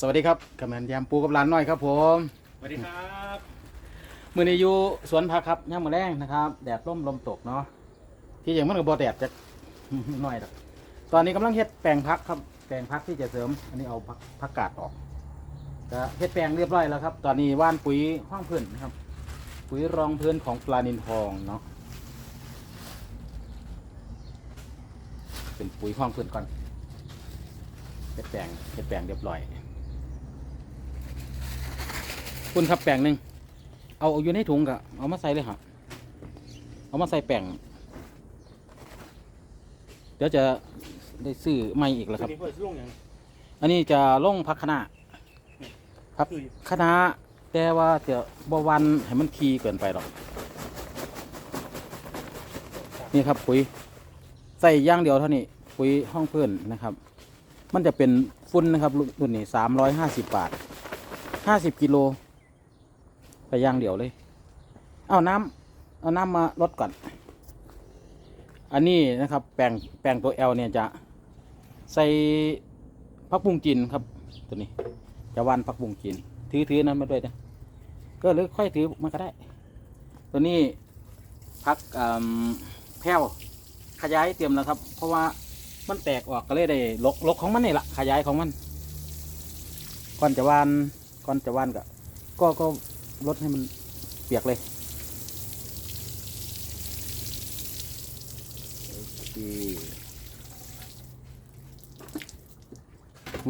สวัสดีครับกำนันยามปูกับหลานน้อยครับผมสวัสดีครับมือนี้อยู่สวนผักครับย่างมือแรงนะครับแดดร่มลมตกเนาะที่อย่างมันก็บ่แดดจะน้อยดอกตอนนี้กำลังเฮ็ดแปลงพักครับแปลงพักที่จะเสริม อันนี้เอาพักผักกาดออกก็เฮ็ดแปลงเรียบร้อยแล้วครับ ตอนนี้ว่านปุ๋ยห้องพื้นนะครับ ปุ๋ยรองพื้นของปลานินทองเนาะเป็นปุ๋ยห้องพื้นก่อนเฮ็ดแปลงเฮ็ดแปลงเรียบร้อย คุณครับแป้งหนึ่งเอาอยู่ในถุงกะเอามาใส่เลยฮะเอามาใส่แป้งเดี๋ยวจะได้ซื้อใหม่อีกแล้วครับ นี่เพื่อช่วงอย่างอันนี้จะลงพักคณะครับคณะแต่ว่าจะบวันให้มันทีเกินไปหรอก นี่ครับปุ๋ยใส่ย่างเดียวเท่านี้ปุ๋ยห้องเพื่อนนะครับ มันจะเป็นฟุ้นนะครับรุ่นนี้สามร้อยห้าสิบบาทห้าสิบกิโล ไปย่างเดี่ยวเลย เอาน้ำเอาน้ำมาลดก่อน อันนี้นะครับ แปลงแปลงตัว L เนี่ยจะใส่พักบุ้งจีนครับ ตัวนี้ จะวันพักบุ้งจีน ถือถือนั้นมาด้วยนะก็หรือค่อยถือมันก็ได้ ตัวนี้พักแพ้วขยายเตรียมแล้วครับ เพราะว่ามันแตกออกก็เลยได้ลกลกของมันนี่แหละขยายของมัน ก่อนจะวานก่อนจะวานก็ก็ก็ ลดให้มันเปียกเลยโอเค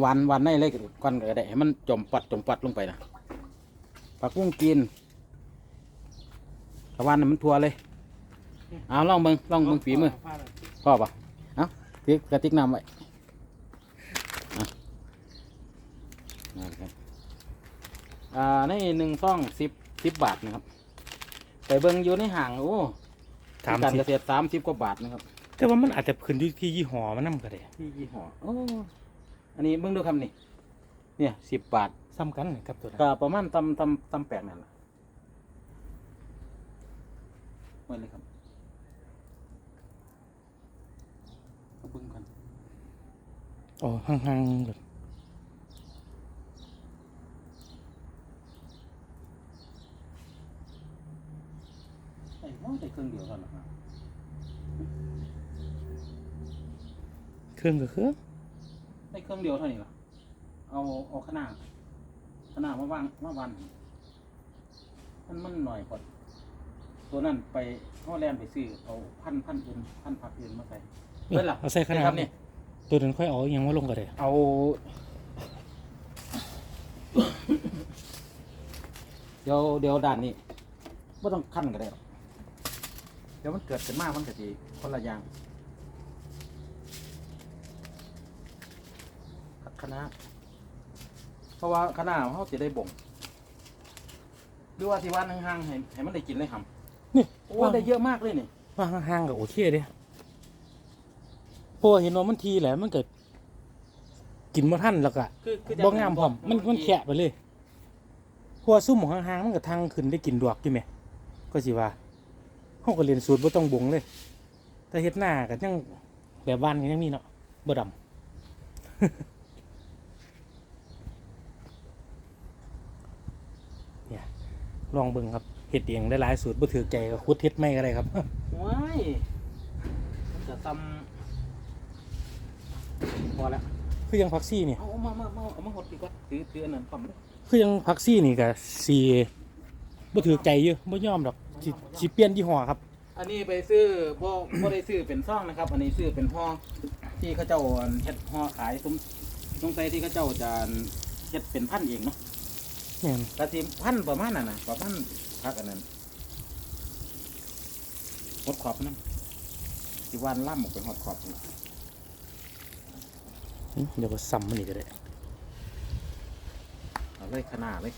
วานวานในเลยก่อนก็ได้ให้มันจมปัดจมปัดลงไปนะผักบุ้งกินตะวันน่ะมันทัวเลยเอาลองเบิงลองเบิงฝีมือพ่อปะเอ้าถือกระติกน้ำไว้อะครับ อ่าในหนึ่งซ่องสิบสิบบาทนะครับไปเบิ่งอยู่ในห่างโอ้ถามการสิเกษตรสามสิบกว่าบาทนะครับแต่ว่ามันอาจจะขึ้นที่ที่ยี่ห้อมันนั่ก็ได้ที่ยี่ห้อโอ้อันนี้เบิ่งดูคำนี่เนี่ยสิบบาทซ้ำกันครับตัวนั้นก็ประมาณตำตำตำแปลกนั่นแหละไว้เลยครับเอาเบิ่งกันอ๋อห่างๆเลย ไอ้ห้องใส่เครื่องเดียวเท่านั้นครับเครื่องก็เครื่องได้เครื่องเดียวเท่านี้เหรอเอาเอาขนาดขนาดมาวางมาวางมันมันหน่อยกว่าตัวนั้นไปห่อแลนไปซื้อเอาพันพันอื่นพันผักอื่นมาใส่เออเอาใส่ขนาดครับนี่ตัวนั้นค่อยเอาอยังว่าลงก็ได้เอาเดี๋ยวเดี๋ยวด่านนี้ไม่ต้องขั้นก็ได้หรอก เดี๋ยวมันเกิดขึ้นมามันก็จะคนละอย่างผักคะน้าเพราะว่าคะน้าเขาจะได้บ่งหรือว่าที่ว่าห่างๆให้ให้มันได้กินเลยครับนี่โอ้ได้เยอะมากเลยนี่ว่าห่างๆก็โอเคเด้เพราะว่าเห็นว่ามันทีแหละมันเกิดกินมาท่านแล้วก็คือคือจะบ่งามพร้อมมันมันแฉะไปเลยเพราะว่าซุ่มของห่างๆมันก็ทางขึ้นได้กินดอกอยู่แหมก็สิว่า เฮาก็เรียนสูตรบ่ต้องบงเลยแต่เฮ็ดหน้าก็ยังแบบบ้านก็ยังมีเนาะบ่ดำเนี่ยลองเบิ่งครับเฮ็ดเองได้หลายสูตรบ่ถือใจก็คุดเฮ็ดไม่ก็ได้ครับว้ายมันจะตำพอแล้วคือยังผักซี่เนี่ยเอาเอามามามาเอามาหดดีกว่าถือถืออันนั้นปั๊มเลยคือยังผักซี่นี่ก็สีบ่ถือใจอยู่บ่ยอมดอก สิสิเปลี่ยนยี่ห้อครับ อันนี้ไปซื้อบ่บ่ได้ซื้อเป็นซ่องนะครับ อันนี้ซื้อเป็นห่อที่เขาเจ้าเฮ็ดห่อขายซุ้มตรงใจที่เขาเจ้าจะเฮ็ดเป็นพันเองเนาะแม่นกระสิพันประมาณนั้นน่ะประมาณพักอันนั้นหดขอบนั่นสิวานล่ำออกไปหดขอบนั่นอื้อเดี๋ยวก็ซ้ำมันนี่ก็ได้เอาเลยขนาดเลย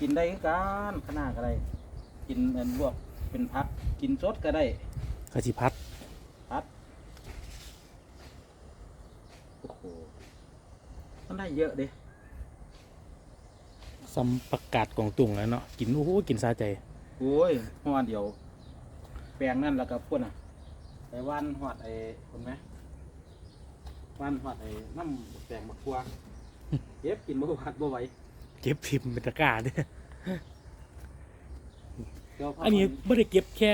กินได้คือกันขนาดก็ได้ กินอันลวกเป็นพักกินสดก็ได้ก็สิพัดพัดโอ้โหมันได้เยอะเด้ซ้ำประกาศกองตุงแล้วเนาะกินโอ้โหกินซาใจโอ้ยหอดเดียว แปลงนั่นแล้วก็พุ่นอะไปว่านหอดไอ้คนไหมว่านหอดไอ้น้ำแปลงมะกรัวเก็บกินบ่พัดบ่ไหว เก็บพิมพ์เป็นตะกร้าเด้อเดี๋ยวพา อันนี้ไม่ได้เก็บแค่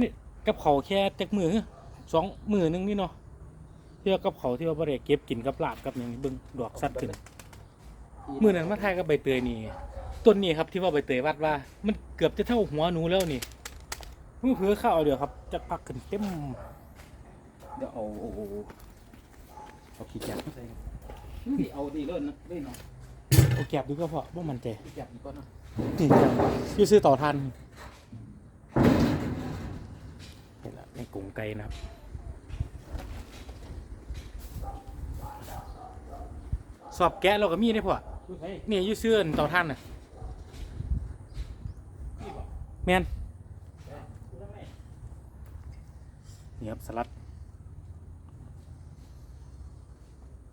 นี่กับเขาวแค่จักมือสองมือหนึงนี่เนาะที่ว่ากับเขาวที่ว่าไม่ได้เก็บกินกับลาบกับอย่างนี้เบิ่งดอกสัตว์ขึ้นมือนั้นมาทายกับใบเตยนี่ต้นนี้ครับที่ว่าใบเตยวัดว่า มันเกือบจะเท่าหัวหนูแล้วนี่มือเผือข้าวเอาเดี๋ยวครับจะปักขึ้นเต็มเดี๋ยวเอาเอาเอาเอาขี้แกบมาใส่นี่เอาดีเลยนะได้เนาะโอแก็บดูก็พอบ่มันใจขี้แกบดีกว่าเนาะ นี่จังอยู่ซื้อต่อทันนี่แหละในกรุงไกลนะครับสอบแกะเราก็มีได้พอคือไงนี่อยู่ซื้อต่อทันน่ะนี่บ่แมนคือทางไหนนี่ครับสลัด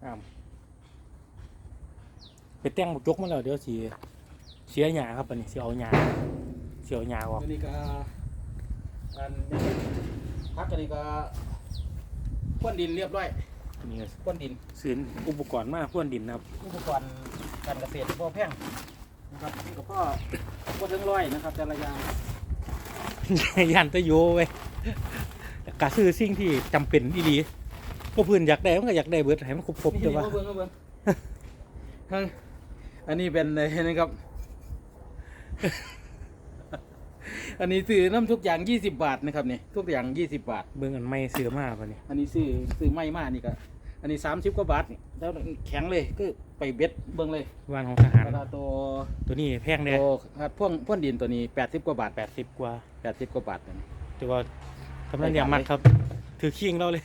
อ้ามไปแต่งบุกจกมาแล้วเดี๋ยวสี เสียหยาครับอันนี้เสียเอาหยาเสียเอาหยาออกอันนี้ก็อันนี้พักอันนี้ก็พ่นดินเรียบร้อยอันนี้ก็พ่นดินซื้ออุปกรณ์มาพ่วนดินนะครับอุปกรณ์การเกษตรพ่อแพงนะครับนี่ก็พ่อพ่อถึงร้อยนะครับแต่ละอย่างยันตะโยไว้กะซื้อสิ่งที่จำเป็นอีหลีก็เพื่อนอยากได้มันก็อยากได้เบิดให้มันครบๆนี่แต่ว่าเอาเบิ่งเอาเบิ่งฮะอันนี้เป็นอะไรนะครับ อันนี้ซื้อน้ำทุกอย่างยี่สิบบาทนะครับนี่ทุกอย่างยี่สิบบาท เบิ่งอันไม่เสือมาปะเนี่ยอันนี้ซื้อซื้อไม่มากนี่ก็อันนี้สามสิบกว่าบาทนี่แล้วแข็งเลยก็ไปเบ็ดเบิ่งเลยว่านของทหารเวลาตัวตัวนี้แพงเลยตัวครับพ่วงพ่วงดินตัวนี้แปดสิบกว่าบาทแปดสิบกว่าแปดสิบกว่าบาทตัวนี้แต่ว่าทำนั้นอย่างมัดครับ ถือขิงเราเลย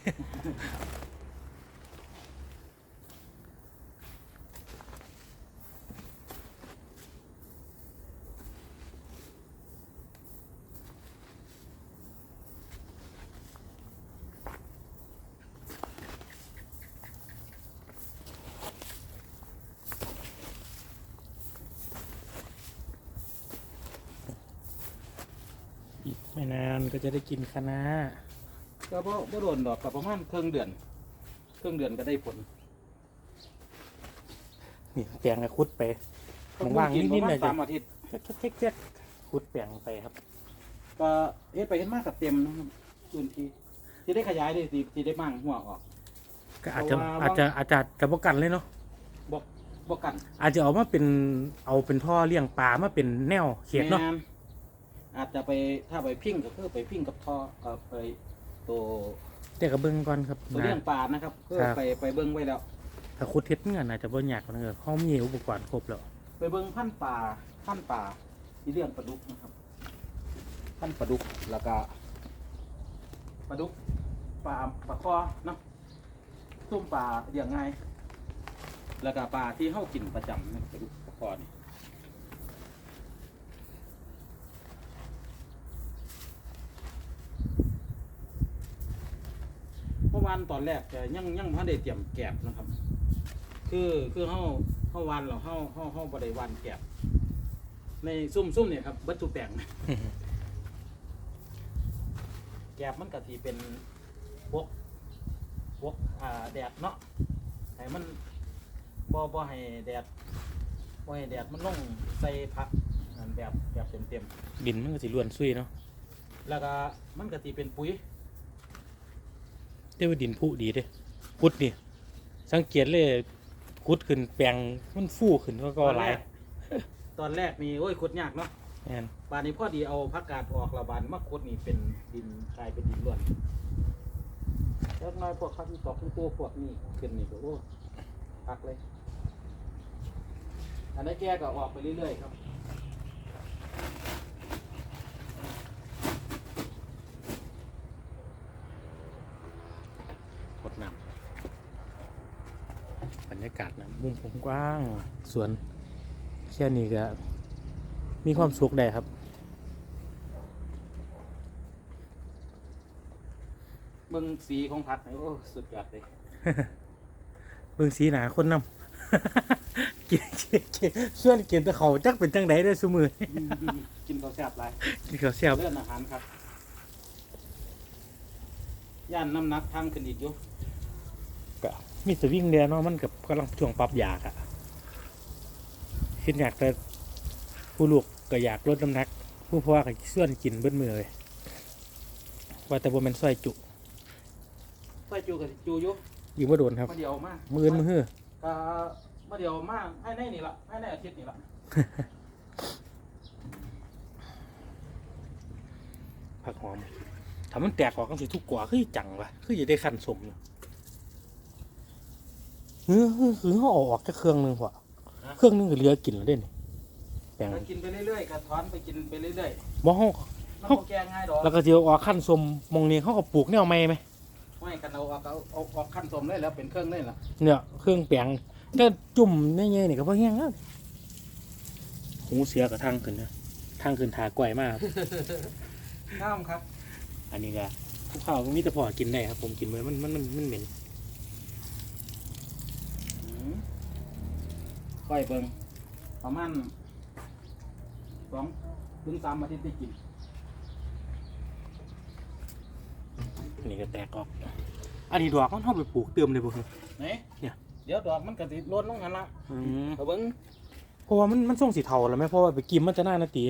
อีกไม่นานก็ จะได้กินคะน้าก็บ่บ่โดนดอกกับประมาณครึ่งเดือนครึ่งเดือนก็ได้ผลนี่แปลงก็คุดไปว่างๆกินิดๆหน่อยประมาณสามอาทิตย์เช็คเช็คเช็คคุดแปลงไปครับ ก็เฮ็ดไปเฮ็ดมากกับเต็มนะครับพื้นที่ที่ได้ขยายได้สิที่ได้มั่งหัวออก ก็อาจจะเพราะว่าอาจจะอาจจะจะประกันเลยเนาะบ่บ่กัน อาจจะเอามาเป็นเอาเป็นท่อเลี้ยงปลามาเป็นแนวเขตเนาะแม่ อาจจะไปถ้าไปพิ้งก็คือไปพิ้งกับท่อเอ่อไปตัวแต่ก็เบิ่งก่อนครับตัวเลี้ยงปลานะครับเพื่อครับไปไปเบิ่งไว้แล้วถ้าคุดเฮ็ดเงินอาจจะบ่ยากกว่านั้นเด้อเขามีอุปกรณ์ครบแล้วไปเบิ่งพันธุ์ปลาพันธุ์ปลาที่เลี้ยงปลาดุกนะครับพันธุ์ปลาดุกแล้วก็ปลาดุกปลาปลาคอเนาะตุ้มปลาเลี้ยงง่ายแล้วก็ปลาที่เฮากินประจำนะปลาดุกปลาคอนี่เมื่อ วานตอนแรกจะยังยังไม่ได้เตรียมแกบนะครับ คือคือเฮาเฮาวานเราเฮาเฮาเฮาบ่ได้วานแกบในซุ่มซุ่มเนี่ยครับเบัตถุแปลงแกบมันก็สิเป็นพวกพวกอ่าแดดเนาะให้มันบ่บ่ให้แดดบ่ให้แดดมันลงใส่พักอันแบบแบบเต็มดินมันก็สิล้วนซุยเนาะๆแล้วก็มันก็สิเป็นปุ๋ย แต่ว่าดินผุดีเด้คุดนี่สังเกตเลยคุดขึ้นแปลงมันฟูขึ้นก็ก็หลายตอนแรกนี่โอ้ยขุดยากเนาะแม่นบานนี้พอดีเอาผักกาดออกและบานมะขุดนี่เป็นดินกลายเป็นดินล้วนแล้วน้อยพวกข้าวที่ตอกที่ตัวพวกนี้ขึ้นนี่ก็โอ้พักเลย อันนี้นแกก็ออกไปเรื่อยๆครับ น้ำบรรยากาศนะมุมผมกว้างสวนแค่นี้ก็มีความสุขได้ครับเบิ่งสีของผักนี่โอ้สุดยอดเลยเบิ่งสีหนาคนนำกินกินกินส่วนกินแต่เขาวจักเป็นจังไดได้อซุมือ กินข้าวแซ่บไรกินข้าวเสียบเลื่อนอาหารครับ ย่านน้ำหนักทางขึ้นอีกอยู่ ก็มีสวิ่งเดียเนาะมันกับกำลังช่วงปรับอยากอะคิดอยากแต่ผู้ลูกก็อยากลดน้ำหนัก ผู้พ่อก็ส่วนกินเบิ้มือเลยว่าแต่บ่แมันส้อยจุใส่จูกับจูอยู่ยิงว่าโดนครับ มาเดียวมามือนมือก็มาเดียวมาให้ในนี่ละให้ในอาทิตย์นี่ละผักหอมถ้ามันแตกออกกันสิทุกกว่าคือจังวะคือจะได้คันสมอยู่ เออคือคือเขาอออกแค่เครื่องหนึงพอเครื่องหนึงก็เหลือกินแล้วเด่นแปลงก็กินไปเรื่อยๆก็ถอนไปกินไปเรื่อยบ่ห้องๆมันบ่แกง่ายดอกแล้วก็จะเอาออกขั้นสมมองนี้เขาก็ปลูกแนวไม้ไหมไม่กันเอาเอาเอาเอาเอาขั้นสมเลยแล้วเป็นเครื่องเลยล่ะเนี่ยเครื่องแปลงก็จุ่มในเงี้ยนี่ก็พอแห้งแล้วหูเสียกับทางขึ้นนะทางขึ้นถากล้วยมากครับข้ามครับอันนี้ก็ภูเขาก็มีแต่พอกินได้ครับ ผมกินไว้มันมันมันมันเหม็น อืม ก้อยเบิงประมาณสองถึงสามอาทิตย์ได้กินอันนี้ก็แตกออก อันนี้ดอกมันเข้าไปปลูกเติมเลยบ่ครับไหนเนี่ยเดี๋ยวดอกมันก็สิล้นลงกันละอืมเอาเบิ้งเพราะว่ามันมันส่งสีเทาแล้วไหมเพราะว่าไปกินมันจะน่านาตี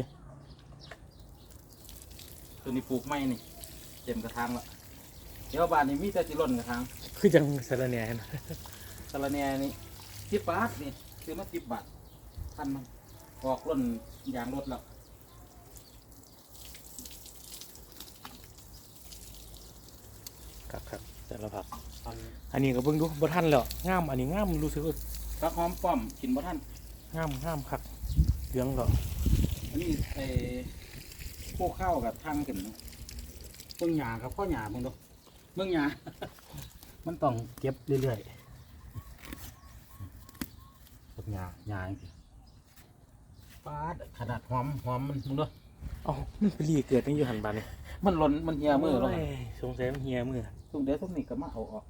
ตัวนี้ปลูกไม่นี่เต็มกระถางละเดี๋ยวบานนี้มีแต่สิล้นกระถางคือจังสารแหน่นะสารแหนนี่สิบบาทนี่ ซื้อมาสิบบาทพันมันออกล้นยางรถแล้วครับครับแต่ละผักพันอันนี้ก็เบิ่งดูบ่ทันแล้วงาม อันนี้งามรู้สึกว่าผักหอมป้อมกินบ่ทันงามงามคักเหลืองแล้วอันนี้ไอ้พวกข้าวกับทางขึ้นเบิ่งหญ้าครับข้อหญ้าเบิ่งดูเบิ่งหญ้ามันต้องเก็บเรื่อยๆเบิ่ง หญ้าหญ้าจังซี่ปาดขนาดหอมหอมมันมึงดูเอ๋อมันไปรีเกิดนี่อยู่หันบานนี่มันหล่นมันเหี่ยมือลงโยสงสัยมันเหียมือทุกเดี๋ยวทุกนี้ก็มาเอาออก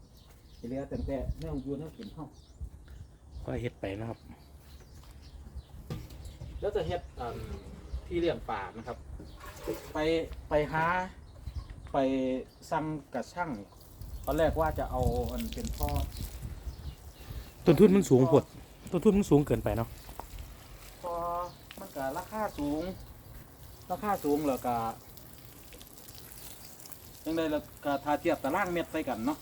สิเหลือแต่แต่แนวอยู่แนวกินเฮาก็เฮ็ดไปนะครับ แล้วจะเฮ็ดอ่าที่เลี้ยงปลานะครับ ไปไปหาไปสั่งกระช่างตอนแรกว่าจะเอาอันเป็นพ่อต้นทุนมันสูงปวด ต้นทุนมันสูงเกินไปเนาะพอมันก็ราคาสูง ราคาสูงแล้วก็ยังไงแล้วก็ถ้าเทียบตารางเม็ดไปกันเนาะ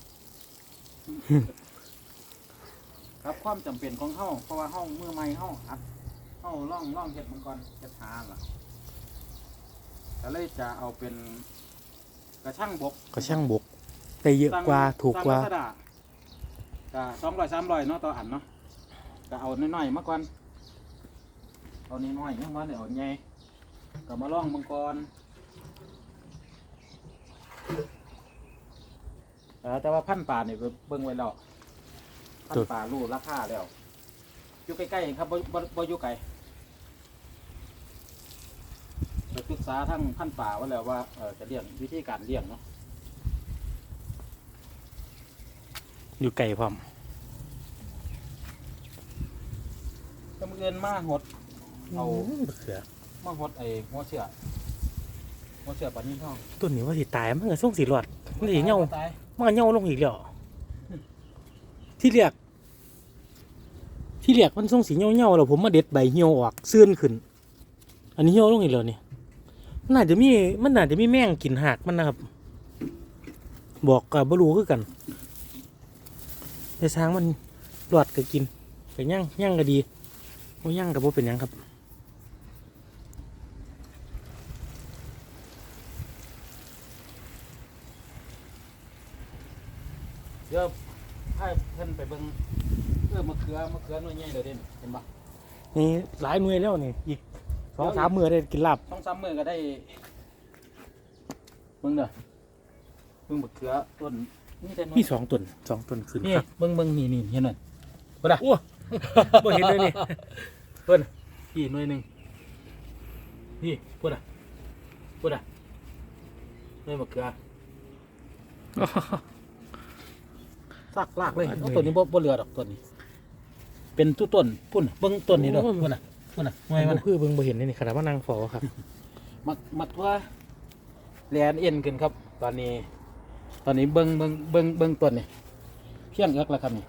ครับความจำเป็นของเฮาเพราะว่าเฮามือใหม่เฮาอัดเฮาล่องล่องเฮ็ดมันก่อนเฮ็ดหาล่ะก็เลยจะเอาเป็นกระช่างบกก็ช่างบกแต่เยอะกว่าถูกกว่าสั่งลซดก็สองร้อยสามร้อยเนาะต่ออันเนาะ ก็เอาน้อยๆมาก่อนเอาน้อยๆยังมาเนี่ยเอาใหญ่ก็มาล่องมังกรเออแต่ว่าพันธุ์ป่าเนี่ยเบิ่งไว้แล้วพันธุ์ป่ารู้ราคาแล้วอยู่ใกล้ๆเองครับบ่บ่บ่อยู่ไกลไปศึกษาทั้งพันธุ์ป่าไว้แล้วว่าเออจะเลี้ยงวิธีการเลี้ยงเนาะอยู่ไกลพร้อม ก็มือเอินมาหด เอามะเขือมาหดไอ้หัวเสือหัวเสือปานนี้ท่องต้นนี้ว่าสิตายมันก็ส่งสีหลอดมันสิเหี่ยวตายมันก็เหี่ยวลงอีกแล้วที่เรียก ที่เรียกมันส่งสีเหี่ยวเหี่ยวแล้วผมมาเด็ดใบเหี่ยวออกเสื่อนขึ้น อันนี้เหี่ยวลงอีกแล้วนี่มันน่าจะมีมันน่าจะมีแมงกินหากมันนะครับ บอกกับบรูคือกันแต่ช้างมันหลอดก็กินก็ย่างย่างก็ดี บ่ย่างก็บ่เป็นหยังครับ เดี๋ยวให้เพิ่นไปเบิ่งเออมะเขือมะเขือหน่วยใหญ่เดี๋ยวเด่นเห็นปะนี่หลายหน่วยแล้วนี่อีกสองสามมือได้กินลาบต้องซ้ำมือก็ได้เบิ่งเด้อเบิ่งมะเขือต้นนี่แต่หน่วยมีสองต้นสองต้นขึ้นนี่ครับเบิ่งเบิ่งนี่นี่เห็นไหมบ่ล่ะโอ้ บ่เห็นเลยนี่เพิ่นพี่หน่วยหนึงนี่พูดอะพูดอะหน่วยมะเขือซากลากเลยเอาต้นนี้บ่บ่เหลือดอกต้นนี้ เป็นตู้ต้นพุ่นน่ะเบิ่งต้นนี้เด้อพุ่นน่ะพุ่นน่ะหน่วยมันบ่น่ะคือเบิ่งบ่เห็นเลยนี่ขนาดว่านางฟอครับมักมักว่าแลนเอ็นขึ้นครับ ตอนนี้ ตอนนี้เบิ้งเบิ้งเบิ้งเบิ้งต้นนี่เพี้ยนเอิกแล้วครับนี่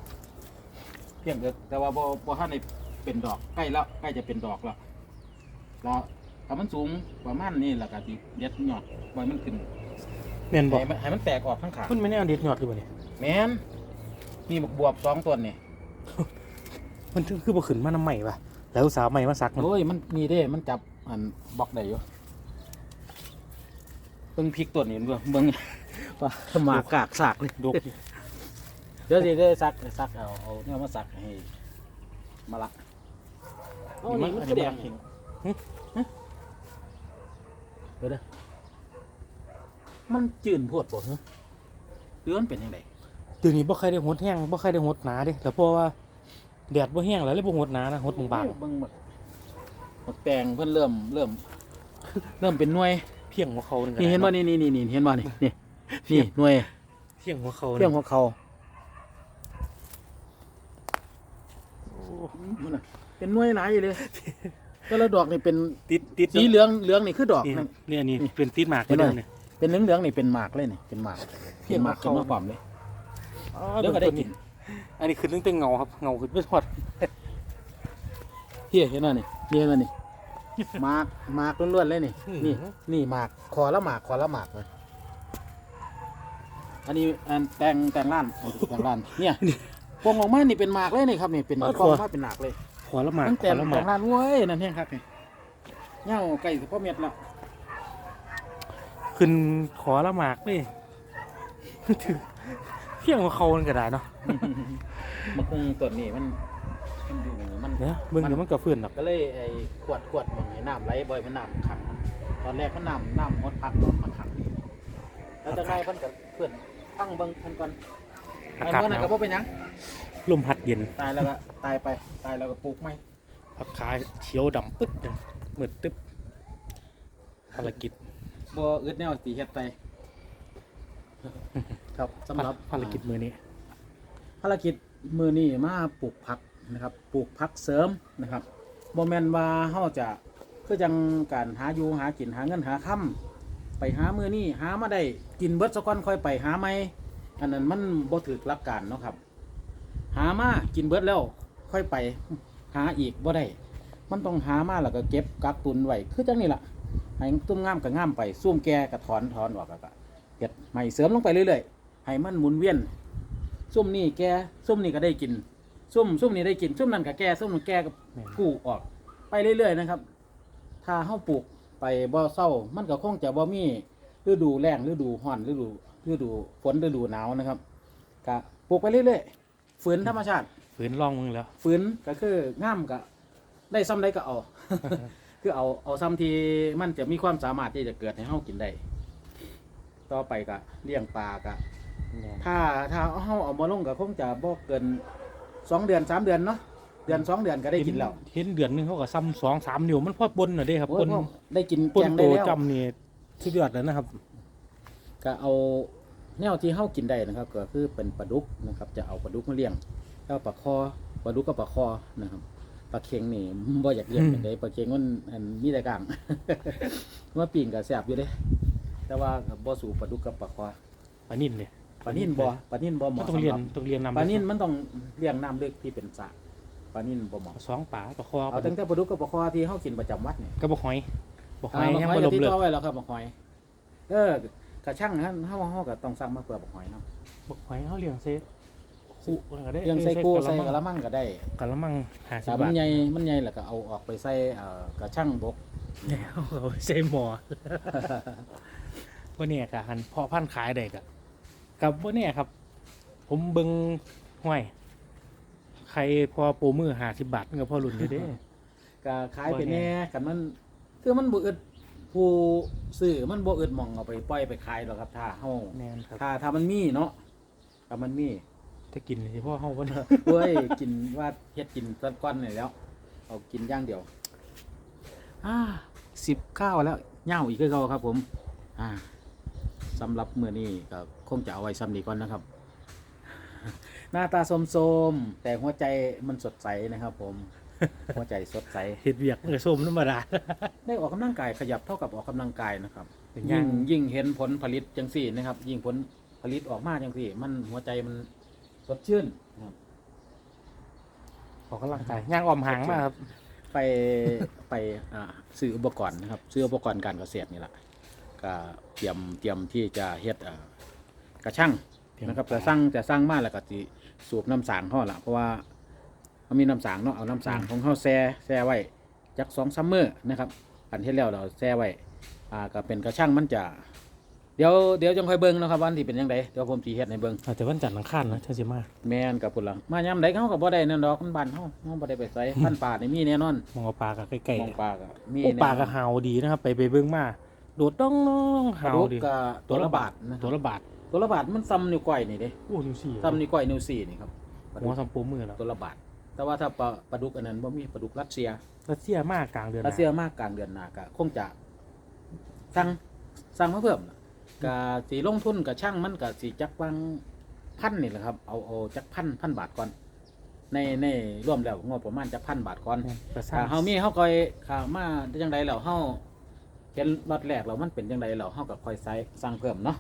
พียงแต่แต่ว่าบ่บ่ทันได้เป็นดอกใกล้แล้วใกล้จะเป็นดอกแล้วแล้วถ้ามันสูงประมาณนี้แล้วก็สิเด็ดยอดไว้มันขึ้นแม่นบอกให้มันให้มันแตกออกทั้งขามันไม่แน่เอาเด็ดยอดอยู่บ่เนี่ยแม่นมีบักบวบสองต้นนี่มันถึงคือบ่ขึ้นมาน้ำใหม่ปะแล้วสาวใหม่มาซักมันโอ้ยมันมีเด้ มันจับอันบล็อกได้อยู่เบิ่งพริกต้นนี่เบิ่งเบิ่งว่าหมากกากสากเลยดกอยู่ เดี๋ยวสิได้ซักซักเอาเอาเนี่ยมาซักให้มาละเอานี่มันแดงเห็นเดี๋ยวเด้อมันจืดโพดบ่เหรอหรือมันเป็นยังไงเดี๋ยวนี้บ่ใครได้หดแห้งบ่ใครได้หดหนาเด้แต่เพราะว่าแดดบ่แห้งแล้วเลยบ่หดหนานะหดบางเบิ่งหมดหมดแปลงเพิ่นเริ่มเริ่ม เริ่มเป็นหน่วย ๆเพียงหัวเขาก็นี่เห็นบ่ได้นี่นี่นี่นี่เห็นบ่นี่นี่นี่หน่วยเพียงหัวเขาเรื่องของเขา โอ้ มันน่ะ เป็นหน่วยหลายอยู่เลยแต่ละดอกนี่เป็นติดติดสีเหลืองเหลืองนี่คือดอกนี่นั่นเนี่ยนี่เป็นติดหมากเห็นไหมเด้อเนี่ยเป็นเหลืองเหลืองๆนี่เป็นหมากเลยนี่เป็นหมากเป็นหมากขึ้นมาความเลยอ๋อเดี๋ยวก็ได้กินอันนี้คือตั้งแต่เงาครับเงาคือไปทอดเฮียเห็นไหมนี่นี่เห็นไหมนี่หมากหมากล้วนๆเลยนี่นี่นี่หมากคอละหมากคอละหมากเลยอันนี้อันแตงแตงล้านอันนี้แตงล้านเนี่ยพวงออกมานี่เป็นหมากเลยนี่ครับนี่เป็นกองมาเป็นหมากเลย ขอละหมากตั้งขแต่อแตละหมากงล้านเว้ยนั่นเองครับนี่เงาไก่สิพ่อเม็ดละขึ้นขอละหมากนี่ ถือเพียงหัวเขามันก็ได้เนาะมันคงตัวนี้มันมันอยู่มัน เนี่ยเบิ่งเดี๋ยวมันก็ฟื้นหรอก ก็เลยไอ้ขวดขวดมันให้น้ำไหลบ่อยมันน้ำขัง ตอนแรกมันน้ำน้ำหดพักรถมาขัง แล้วจากนั้นเพิ่นก็เพื่อนตั้งเบิ่งเพิ่นก่อนอาไอ้กาศเมื่อหนั้นนาวก็บ่เป็นหยัง ลมพัดเย็นตายแล้วก็ตายไป ตายแล้วก็ปลูกใหม่ผักขาเขียวดำปึ๊ดเลยมืดตึ๊บภารกิจบ่อึดแนวสิเฮ็ดไปครับสำหรับภารกิจมือนี้ ภารกิจมื้อนี้มาปลูกผักนะครับ ปลูกผักเสริมนะครับบ่แม่นว่าเฮาจะคือจังการหาอยู่หากินหาเงินหาค่ำไปหามือนี่หามาได้กินเบิดสะก้อนค่อยไปหาไม่อันนั้นมันบ่ถือหลักการเนาะครับ หามากินเบิดแล้ว ค่อยไปหาอีกบ่ได้ มันต้องหามาแล้วก็เก็บกักตุนไว้คือจังนี่ล่ะให้ตุ้มงามก็งามไปซุ่มแก่ก็ถอนถอนออกแล้วก็เฮ็ดใหม่เสริมลงไปเรื่อยๆให้มันหมุนเวียนซุ่มนี่แก่ซุ่มนี่ก็ได้กินซุ่มซุ่มนี่ได้กินซุ่มนั่นก็แก่ซุ่มนั่นแก่ก็แม่นกู้ออก ไปเรื่อยๆนะครับ ถ้าเฮาปลูกไปบ่เศร้า มันก็คงจะบ่มีฤดูแล้งฤดูร้อนฤดูฤดูฝนฤดูหนาวนะครับก็ปลูกไปเรื่อยๆ ฝืนธรรมชาติ ฝืนลองมึงแล้ว ฝืนก็คืองามก็ได้ซ้ำได้ก็เอา คือเอาเอาซ้ำที่มันจะมีความสามารถที่จะเกิดให้เฮากินได้ ต่อไปก็เลี้ยงปลาก็ถ้าถ้าเฮาเอามาลงก็คงจะบ่เกินสองเดือนสามเดือนเนาะเดือนสองเดือนก็ได้กินแล้วเห็นเดือนหนึงเขาก็ซ้ำสองสามนิ้วมันพอบนหน่อยเด้ครับโอ้ปยนพ่อได้กินปแกนงโตได้แล้วจำนี่สุดยอดแล้วนะครับ ก็เอา แนวที่เฮากินได้นะครับก็คือเป็นปลาดุกนะครับจะเอาปลาดุกมาเลี้ยงแล้วปลาคอปลาดุกกับปลาคอนะครับปลาเค็งนี่บ่อยากเลี้ยงอืมเป็นไดปลาเค็งมันอันมีแต่กลางว่าปิ่งก็แซ่บอยู่เด้แต่ว่าก็บ่สู่ปลาดุกกับปลาคอปลานิ่นเนี่ยปลานิ่นบ่ปลานิ่นบ่เหมันมาะต้องเรียนสำหรับต้องเรียนนำปลานิ่นมันต้องเลี้ยงน้ำลึกที่เป็นสระปลานิ่นบ่เหมาะสองป่าปลาคอเอาตั้งแต่ปลาดุกกับปลาคอที่เฮากินประจำวัดนี่กระบอกหอยบอกหอยอ่ายังบักหบ่อยลก็มที่เลิกต่อไว้แล้วครับบักหอย เออ กระช่างฮะเฮาเฮาก็ต้องสั่งมาเพื่อบักหอยเนาะบอกหอยเขาเลี้ยงเซคู่ก็ได้เรื่องใส่กู้ใส่กกะระละมังมังก็ได้กะละมังห้าสิถ้าบมับานทใหญ่มันใหญ่แล้วก็เอาออกไปใส่เอ่อกระช่างบก แล้วเอาใส่หมอว่าเนี่ยกะหันเพาะพันธุ์ขายได้กะกับว่าเนี่ยครับ ผมเบิงห้วยใครพอปูมือหาสิบบาทมันก็พอรุ่นอยู่เด้ ก็ขายไปแน่กันมันคือมันบ่อึด ผู้ซื้อมันบ่อึดหมองเอาไปปล่อยไปขายหรอกครับ ถ้าเฮาแน่นครับถ้าถ้ามันมีเนาะถ้ามันมี ถ้ากินเฉพาะเฮาวันเฮ้ยกินว่าเฮ็ดกินต้นก้อนนี่แล้ว เอากินอย่างเดียวอ่าสิบข้าวแล้วเหย้าอีกคือเก่าครับ ผม อ่าสำหรับมื้อนี้ก็คงจะเอาไว้ซ้ำนี้ก่อนนะครับ หน้าตาโสมๆแต่หัวใจมันสดใสนะครับ ผม หัวใจสดใส เห็ดเวียกมันก็ส้มธรรมดา ได้ออกกำลังกายขยับเท่ากับออกกำลังกายนะครับเป็นย่ายิ่งงยิ่งเห็นผลผลิตจังสี่นะครับ ยิ่งผลผลิตออกมาจังสี่ มันหัวใจมันสดชื่นนะครับ ออกกำลังกายย่างออมหางมากครับ ไปไปอ่าซื้ออุปกรณ์นะครับซื้ออุปกรณ์การเกษตรนี่แหละก็เตรียมเตรียมที่จะเฮ็ดอ่ากระช่างเตรียมนะครับจะสร้างจะสร้างมาแล้วก็สิสูบน้ำสางเขาละเพราะว่า มันมีน้ำสางเนาะเอาน้ำสางของเขาแช่แช่ไว้จักสองซัมเมอร์นะครับอันที่แล้วเราแช่ไว้อ่าก็เป็นกระช่างมันจะเดี๋ยวเดี๋ยวจงค่อยเบิ่งเนาะครับวันที่เป็นยังไงเดี๋ยวผมสิเฮ็ดให้เบิ่งอาจจะวันจันทร์อังคารนะเท่าสิมาแม่นกับพุ่นละมายามใดเขาก็บ่ได้นั่นดอกมันบ้านเฮาเฮาบ่ได้ไปไสพันป่านี่มีแน่นอนมองเอาปลากับใกล้มองปลาก็มีๆโอ้แน่นอนปลากับเฮาดีนะครับไปไปเบิ่งมาโดดต้องน้องปลาเฮาดุกดีก็ตัวละบาทนะตัวละบาทตัวละบาทมันซ้ำนิ้วก้อยนี่เด้โอ้นิ้วสี่ซ้ำนิ้วก้อยนิ้วสี่นี่ครับปลาหัดุวกสำปูมือแล้วตัวละบาท แต่ว่าถ้าปลาปลาดุกอันนั้นบ่มีปลาดุกรัสเซียรัสเซียมากกลางเดือนรัสเซียมากกลางเดือนหน้าก็คงจะสั่งสั่งมาเพิ่มล่ะก็สิลงทุนกับช่างมันก็สิจักวังพันนี่แหละครับเอาเอาจักพันพันบาทก่อน ในในรวมแล้วงบประมาณจักพันบาทก่อนกระซ่าถ้าเฮามีเฮาก็ข่าวมาได้จังไดแล้วเฮาเห็นรอดแรกแล้วมันเป็นจังไดแล้วเฮาก็ค่อยใส่สั่งเพิ่มเนาะ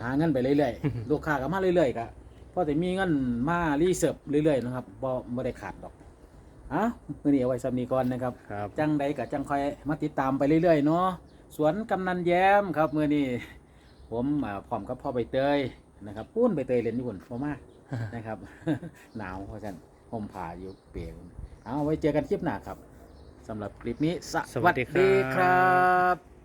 หาเงินไปเรื่อยๆ ลูกค้าก็มาเรื่อยๆก็พ อจะมีเงินมารีเสิร์ฟเรื่อยๆนะครับบ่บ่ได้ขาดดอกอะมื้อนี้เอาไว้ซ้ำนี้ก่อนนะครับ ครับ จังใดก็จังค่อยมาติดตามไปเรื่อยๆเนาะสวนกำนันแย้มครับมื้อนี้ผมอ่าพร้อมกับพ่อใบเตยนะครับปุ้นใบเตยเล่นอยู่พุ่นบ่มานะครับ หนาวเพราะฉะนั้นห่มผ้าอยู่เปียกเอาไว้เจอกันคลิปหน้าครับสำหรับคลิปนี้สสวัสดีครับครับ